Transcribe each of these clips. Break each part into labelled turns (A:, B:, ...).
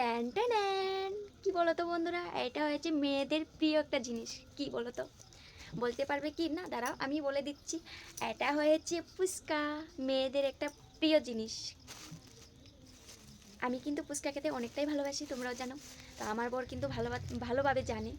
A: Tan tan. কী বলো তো বন্ধুরা? এটা হয়েছে মেয়েদের প্রিয় একটা জিনিস। কি বলো তো বলতে পারবে কি? না, দাঁড়াও, আমি বলে দিচ্ছি। এটা হয়েছে ফুচকা, মেয়েদের একটা প্রিয় জিনিস। আমি কিন্তু ফুচকা খেতে অনেকটাই ভালোবাসি, তোমরাও জানো। তো আমার বর কিন্তু ভালো ভালোভাবে জানে।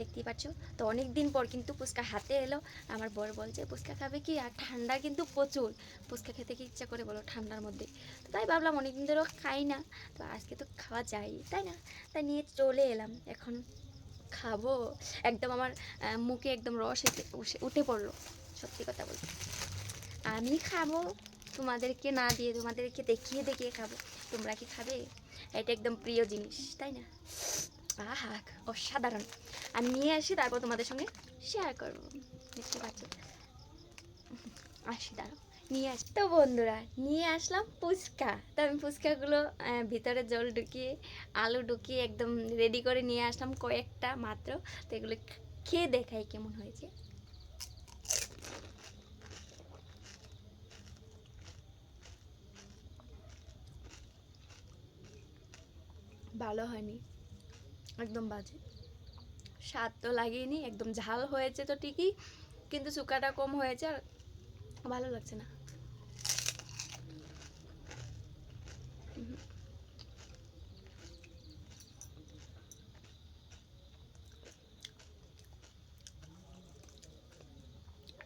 A: দেখতেই পাচ্ছ। তো অনেক দিন পর কিন্তু ফুচকা হাতে এলো। আমার বর বলছে, ফুচকা খাবে কি? আর ঠান্ডা কিন্তু প্রচুর। ফুচকা খেতে কি ইচ্ছা করে বলো ঠান্ডার মধ্যে? তো তাই ভাবলাম অনেক দিন ধরেও খাই না। তো আজকে তো খাওয়া যায়, তাই না? তাই নিয়ে চলে এলাম। এখন খাব। একদম আমার মুখে একদম রস উঠে পড়ল, সত্যি কথা বলতে। আমি খাব। তোমাদেরকে না দিয়ে তোমাদেরকে দেখিয়ে দেখিয়ে খাব। তোমরা কি খাবে? এটা একদম প্রিয় জিনিস, তাই না? আহা অসাধারণ। আমি নিয়ে আসি, তারপর তোমাদের সঙ্গে শেয়ার করব। দেখতে পাচ্ছ? আসি, দাঁড়াও। নিয়ে আসি। তো বন্ধুরা, নিয়ে আসলাম ফুচকা। তো আমি ফুচকাগুলো ভিতরে জল ঢুকিয়ে, আলু ঢুকিয়ে একদম রেডি করে নিয়ে আসলাম কয়েকটা মাত্র। তো এগুলো খেয়ে দেখাই কেমন হয়েছে। ভালো হয়নি। একদম বাজে। স্বাদ তো লাগেনি একদম ঝাল হয়েছে তো ঠিকই, কিন্তু শুকাটা কম হয়েছে আর ভালো লাগছে না।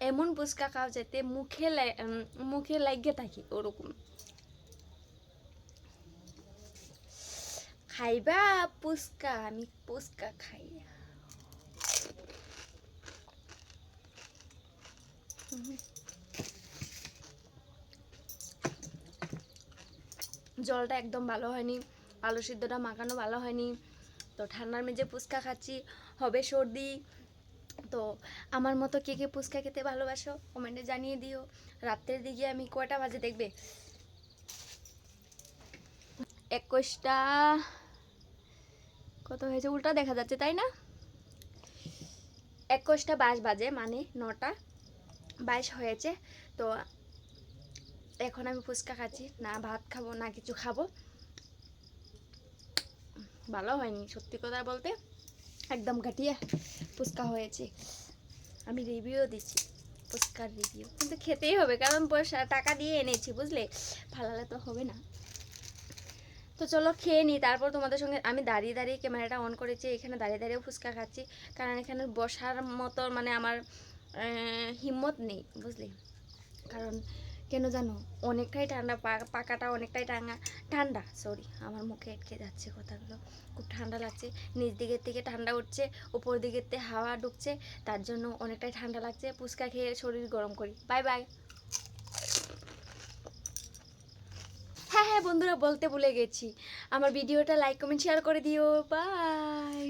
A: এমন ফুচকা খাও যেতে মুখে মুখে লাগিয়ে থাকি ওরকম। খাইবা? ফুচকা আমি ফুচকা খাই। জলটা একদম ভালো হয়নি, আলু সিদ্ধটা মাখানো ভালো হয়নি। তো ঠান্ডার মেঝে ফুচকা খাচ্ছি, হবে সর্দি। তো আমার মতো কে কে ফুচকা খেতে ভালোবাসো, কমেন্টে জানিয়ে দিও। রাত্রের দিকে আমি কয়টা বাজে দেখবে? একুশটা। কত হয়েছে? উল্টা দেখা যাচ্ছে, তাই না? একুশটা বাইশ বাজে মানে নটা বাইশ হয়েছে। তো এখন আমি ফুচকা খাচ্ছি, না ভাত খাব, না কিছু খাব। ভালো হয়নি, সত্যি কথা বলতে। একদম ঘাটিয়া ফুচকা হয়েছে। আমি রিভিউ দিচ্ছি, ফুচকার রিভিউ কিন্তু খেতেই হবে, কারণ পয়সা, টাকা দিয়ে এনেছি, বুঝলে? ভালো তো হবে না। তো চলো খেয়ে নিই। তারপর তোমাদের সঙ্গে আমি দাঁড়িয়ে দাঁড়িয়ে ক্যামেরাটা অন করেছি। এখানে দাঁড়িয়ে দাঁড়িয়ে ফুচকা খাচ্ছি। কারণ এখানে বসার মতো মানে আমার হিম্মত নেই, বুঝলি? কারণ কেন জানো? অনেকটাই ঠান্ডা পাকাটা অনেকটাই টাঙ্গা ঠান্ডা সরি আমার মুখে আটকে যাচ্ছে কথাগুলো। খুব ঠান্ডা লাগছে। নিচ দিকের থেকে ঠান্ডা উঠছে, উপর দিকের থেকে হাওয়া ঢুকছে, তার জন্য অনেকটাই ঠান্ডা লাগছে। ফুচকা খেয়ে শরীর গরম করি। বাই বাই হ্যাঁ হ্যাঁ বন্ধুরা বলতে ভুলে গেছি। আমার ভিডিওটা লাইক কমেন্ট শেয়ার করে দিও। বাই